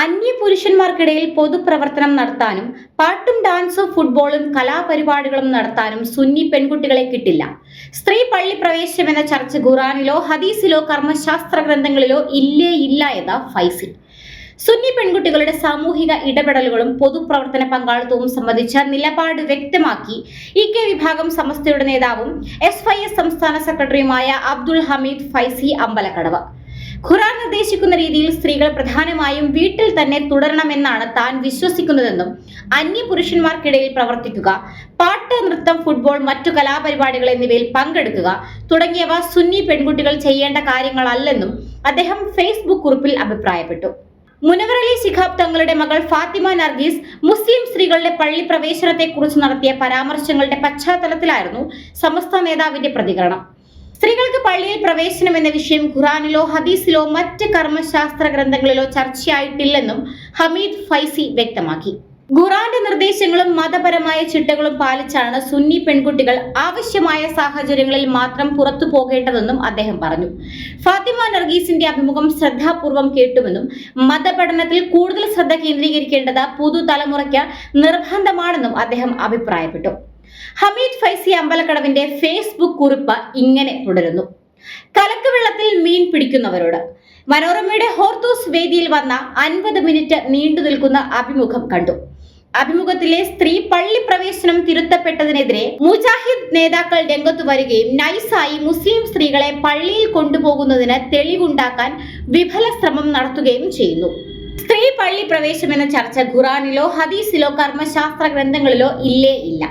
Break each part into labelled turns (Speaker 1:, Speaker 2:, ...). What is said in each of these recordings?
Speaker 1: അന്യ പുരുഷന്മാർക്കിടയിൽ പൊതുപ്രവർത്തനം നടത്താനും പാട്ടും ഡാൻസും ഫുട്ബോളും കലാപരിപാടികളും നടത്താനും സുന്നി പെൺകുട്ടികളെ കിട്ടില്ല. സ്ത്രീ പള്ളി പ്രവേശനം എന്ന ചർച്ച ഖുറാനിലോ ഹദീസിലോ കർമ്മശാസ്ത്ര ഗ്രന്ഥങ്ങളിലോ ഇല്ലേ ഇല്ല എന്ന ഫൈസി സുന്നി പെൺകുട്ടികളുടെ സാമൂഹിക ഇടപെടലുകളും പൊതുപ്രവർത്തന പങ്കാളിത്തവും സംബന്ധിച്ച നിലപാട് വ്യക്തമാക്കി ഇ കെ വിഭാഗം സമസ്തയുടെ നേതാവും എസ് വൈ എസ് സംസ്ഥാന സെക്രട്ടറിയുമായ അബ്ദുൾ ഹമീദ് ഫൈസി അമ്പലക്കടവ്. ഖുറാൻ നിർദ്ദേശിക്കുന്ന രീതിയിൽ സ്ത്രീകൾ പ്രധാനമായും വീട്ടിൽ തന്നെ തുടരണമെന്നാണ് താൻ വിശ്വസിക്കുന്നതെന്നും അന്യ പുരുഷന്മാർക്കിടയിൽ പ്രവർത്തിക്കുക പാട്ട് നൃത്തം ഫുട്ബോൾ മറ്റു കലാപരിപാടികൾ എന്നിവയിൽ പങ്കെടുക്കുക തുടങ്ങിയവ സുന്നി പെൺകുട്ടികൾ ചെയ്യേണ്ട കാര്യങ്ങളല്ലെന്നും അദ്ദേഹം ഫേസ്ബുക്ക് കുറിപ്പിൽ അഭിപ്രായപ്പെട്ടു. മുനവറലി ശിഹാബ് തങ്ങളുടെ മകൾ ഫാത്തിമ നർഗീസ് മുസ്ലിം സ്ത്രീകളുടെ പള്ളി പ്രവേശനത്തെക്കുറിച്ച് നടത്തിയ പരാമർശങ്ങളുടെ പശ്ചാത്തലത്തിലായിരുന്നു സമസ്ത നേതാവിന്റെ പ്രതികരണം. സ്ത്രീകൾക്ക് പള്ളിയിൽ പ്രവേശനം എന്ന വിഷയം ഖുറാനിലോ ഹദീസിലോ മറ്റ് കർമ്മശാസ്ത്ര ഗ്രന്ഥങ്ങളിലോ ചർച്ചയായിട്ടില്ലെന്നും ഹമീദ് ഫൈസി വ്യക്തമാക്കി. ഖുറാന്റെ നിർദ്ദേശങ്ങളും മതപരമായ ചിട്ടകളും പാലിച്ചാണ് സുന്നി പെൺകുട്ടികൾ ആവശ്യമായ സാഹചര്യങ്ങളിൽ മാത്രം പുറത്തു പോകേണ്ടതെന്നും അദ്ദേഹം പറഞ്ഞു. ഫാത്തിമ നർഗീസിന്റെ അഭിമുഖം ശ്രദ്ധാപൂർവം കേട്ടുവെന്നും മതപഠനത്തിൽ കൂടുതൽ ശ്രദ്ധ കേന്ദ്രീകരിക്കേണ്ടത് പുതുതലമുറയ്ക്ക് നിർബന്ധമാണെന്നും അദ്ദേഹം അഭിപ്രായപ്പെട്ടു. ഹമീദ് ഫൈസി അമ്പലക്കടവിന്റെ ഫേസ്ബുക്ക് കുറിപ്പ് ഇങ്ങനെ തുടരുന്നു. കലക്ക് വെള്ളത്തിൽ മീൻ പിടിക്കുന്നവരോട് മനോരമയുടെ ഹോർത്തൂസ് വേദിയിൽ വന്ന അൻപത് മിനിറ്റ് നീണ്ടു നിൽക്കുന്ന അഭിമുഖം കണ്ടു. അഭിമുഖത്തിലെ സ്ത്രീ പള്ളി പ്രവേശനം തിരുത്തപ്പെട്ടതിനെതിരെ മുജാഹിദ് നേതാക്കൾ രംഗത്തു വരികയും നൈസായി മുസ്ലിം സ്ത്രീകളെ പള്ളിയിൽ കൊണ്ടുപോകുന്നതിന് തെളിവുണ്ടാക്കാൻ വിഫല ശ്രമം നടത്തുകയും ചെയ്യുന്നു. സ്ത്രീ പള്ളി പ്രവേശം എന്ന ചർച്ച ഖുറാനിലോ ഹദീസിലോ കർമ്മശാസ്ത്ര ഗ്രന്ഥങ്ങളിലോ ഇല്ലേ ഇല്ല.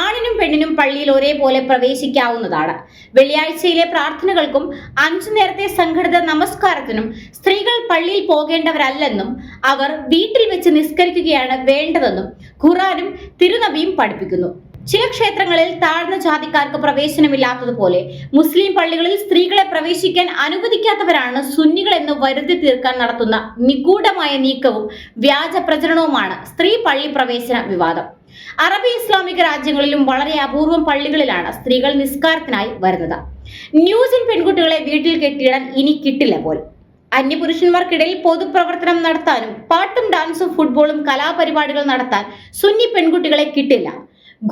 Speaker 1: ആണിനും പെണ്ണിനും പള്ളിയിൽ ഒരേപോലെ പ്രവേശിക്കാവുന്നതാണ്. വെള്ളിയാഴ്ചയിലെ പ്രാർത്ഥനകൾക്കും അഞ്ചു നേരത്തെ സംഘടിത നമസ്കാരത്തിനും സ്ത്രീകൾ പള്ളിയിൽ പോകേണ്ടവരല്ലെന്നും അവർ വീട്ടിൽ വെച്ച് നിസ്കരിക്കുകയാണ് വേണ്ടതെന്നും ഖുറാനും തിരുനബിയും പഠിപ്പിക്കുന്നു. ചില ക്ഷേത്രങ്ങളിൽ താഴ്ന്ന ജാതിക്കാർക്ക് പ്രവേശനമില്ലാത്തതുപോലെ മുസ്ലിം പള്ളികളിൽ സ്ത്രീകളെ പ്രവേശിക്കാൻ അനുവദിക്കാത്തവരാണ് സുന്നികൾ എന്ന് വരുത്തി തീർക്കാൻ നടത്തുന്ന നിഗൂഢമായ നീക്കവും വ്യാജ പ്രചരണവുമാണ് സ്ത്രീ പള്ളി പ്രവേശന വിവാദം. അറബി ഇസ്ലാമിക രാജ്യങ്ങളിലും വളരെ അപൂർവം പള്ളികളിലാണ് സ്ത്രീകൾ നിസ്കാരത്തിനായി വരുന്നത്. ന്യൂസിൻ പെൺകുട്ടികളെ വീട്ടിൽ കെട്ടിയിടാൻ ഇനി കിട്ടില്ല പോൽ അന്യപുരുഷന്മാർക്കിടയിൽ പൊതുപ്രവർത്തനം നടത്താനും പാട്ടും ഡാൻസും ഫുട്ബോളും കലാപരിപാടികൾ നടത്താൻ സുന്നി പെൺകുട്ടികളെ കിട്ടില്ല.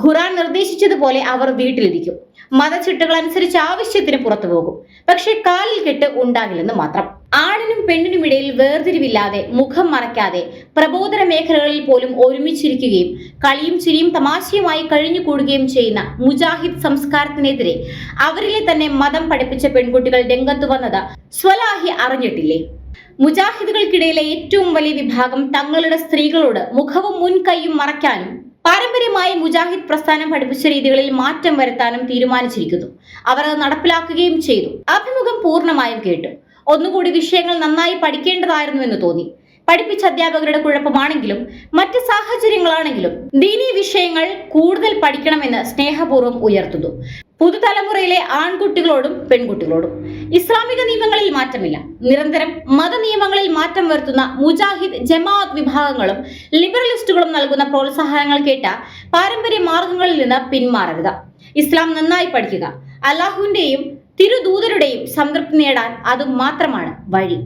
Speaker 1: ഖുറാൻ നിർദ്ദേശിച്ചതുപോലെ അവർ വീട്ടിലിരിക്കും. മതചിട്ടകൾ അനുസരിച്ച് ആവശ്യത്തിന് പുറത്തു പോകും. പക്ഷെ കാലിൽ കെട്ട് ഉണ്ടാകില്ലെന്ന് മാത്രം. ആണിനും പെണ്ണിനും ഇടയിൽ വേർതിരിവില്ലാതെ മുഖം മറയ്ക്കാതെ പ്രബോധന മേഖലകളിൽ പോലും ഒരുമിച്ചിരിക്കുകയും കളിയും ചിരിയും തമാശയുമായി കഴിഞ്ഞുകൂടുകയും ചെയ്യുന്ന മുജാഹിദ് സംസ്കാരത്തിനെതിരെ അവരിലെ തന്നെ മതം പഠിപ്പിച്ച പെൺകുട്ടികൾ രംഗത്തു വന്നത് സ്വലാഹി അറിഞ്ഞിട്ടില്ലേ? മുജാഹിദുകൾക്കിടയിലെ ഏറ്റവും വലിയ വിഭാഗം തങ്ങളുടെ സ്ത്രീകളോട് മുഖവും മുൻകൈയും മറയ്ക്കാനും പാരമ്പര്യമായി മുജാഹിദ് പ്രസ്ഥാനം പഠിപ്പിച്ച രീതികളിൽ മാറ്റം വരുത്താനും തീരുമാനിച്ചിരിക്കുന്നു. അവർ അത് നടപ്പിലാക്കുകയും ചെയ്തു. അഭിമുഖം പൂർണമായും കേട്ടു. ഒന്നുകൂടി വിഷയങ്ങൾ നന്നായി പഠിക്കേണ്ടതായിരുന്നു എന്ന് തോന്നി. പഠിപ്പിച്ച അധ്യാപകരുടെ കുഴപ്പമാണെങ്കിലും മറ്റ് സാഹചര്യങ്ങളാണെങ്കിലും ദീനീ വിഷയങ്ങൾ കൂടുതൽ പഠിക്കണമെന്ന് സ്നേഹപൂർവം ഉയർത്തുന്നു. പുതുതലമുറയിലെ ആൺകുട്ടികളോടും പെൺകുട്ടികളോടും. ഇസ്ലാമിക നിയമങ്ങളിൽ മാറ്റമില്ല. നിരന്തരം മത നിയമങ്ങളിൽ മാറ്റം വരുത്തുന്ന മുജാഹിദ് ജമാഅത്ത് വിഭാഗങ്ങളും ലിബറലിസ്റ്റുകളും നൽകുന്ന പ്രോത്സാഹനങ്ങൾ കേട്ട പാരമ്പര്യ മാർഗങ്ങളിൽ നിന്ന് പിന്മാറരുത്. ഇസ്ലാം നന്നായി പഠിക്കുക. അള്ളാഹുവിന്റെയും തിരുദൂതരുടെയും സംതൃപ്തി നേടാൻ അത് മാത്രമാണ് വഴി.